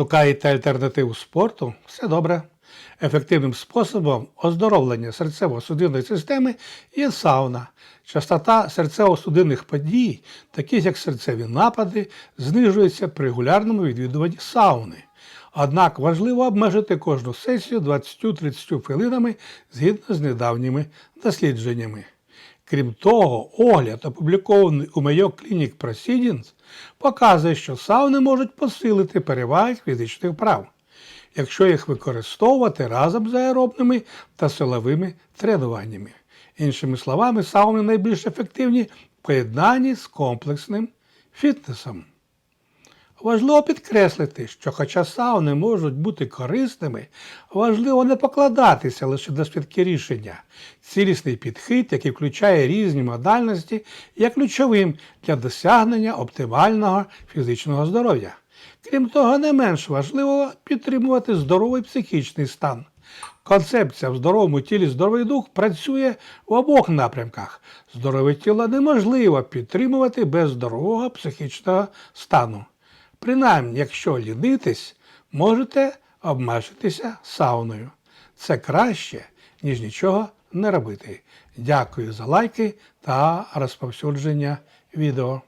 Шукаєте альтернативу спорту? Все добре. Ефективним способом оздоровлення серцево-судинної системи є сауна. Частота серцево-судинних подій, таких як серцеві напади, знижується при регулярному відвідуванні сауни. Однак важливо обмежити кожну сесію 20-30 хвилинами згідно з недавніми дослідженнями. Крім того, огляд, опублікований у Mayo Clinic Proceedings, показує, що сауни можуть посилити переваги фізичних вправ, якщо їх використовувати разом з аеробними та силовими тренуваннями. Іншими словами, сауни найбільш ефективні в поєднанні з комплексним фітнесом. Важливо підкреслити, що хоча сауни можуть бути корисними, важливо не покладатися лише на швидкі рішення. Цілісний підхід, який включає різні модальності, є ключовим для досягнення оптимального фізичного здоров'я. Крім того, не менш важливо підтримувати здоровий психічний стан. Концепція в здоровому тілі здоровий дух працює в обох напрямках. Здорове тіло неможливо підтримувати без здорового психічного стану. Принаймні, якщо лінитись, можете обмежитися сауною. Це краще, ніж нічого не робити. Дякую за лайки та розповсюдження відео.